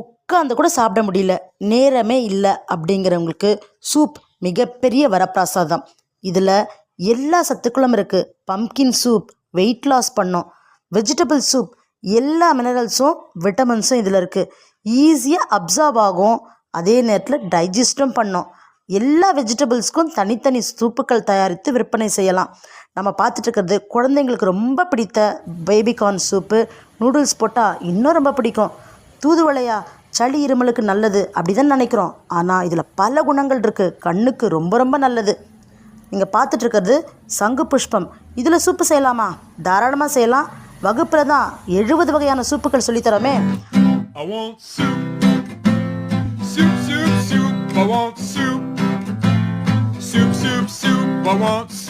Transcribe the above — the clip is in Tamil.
உட்காந்து கூட சாப்பிட முடியல. நேரமே இல்லை அப்படிங்கிறவங்களுக்கு சூப் மிகப்பெரிய வரப்பிரசாதம். இதில் எல்லா சத்துக்களும் இருக்குது பம்கின் சூப் வெயிட் லாஸ் பண்ணும். வெஜிடபிள் சூப் எல்லா மினரல்ஸும் விட்டமின்ஸும் இதில் இருக்குது ஈஸியாக அப்சார்ப் ஆகும். அதே நேரத்தில் டைஜஸ்டும் பண்ணும். எல்லா வெஜிடபிள்ஸ்க்கும் தனித்தனி சூப்புகள் தயாரித்து விற்பனை செய்யலாம். நம்ம பார்த்துட்ருக்கிறது குழந்தைங்களுக்கு ரொம்ப பிடித்த பேபிகார்ன் சூப்பு நூடுல்ஸ் போட்டால் இன்னும் ரொம்ப பிடிக்கும். தூதுவளையா? சளி இருமலுக்கு நல்லது அப்படி தான் நினைக்கிறோம். ஆனால் இதில் பல குணங்கள் இருக்குது கண்ணுக்கு ரொம்ப ரொம்ப நல்லது. நீங்கள் பார்த்துட்ருக்கிறது சங்கு புஷ்பம். இதில் சூப்பு செய்யலாமா? தாராளமாக செய்யலாம். வகுப்பில் தான் எழுபது வகையான சூப்புகள் சொல்லித்தரோமே I want soup. Soup, soup, soup. I want soup.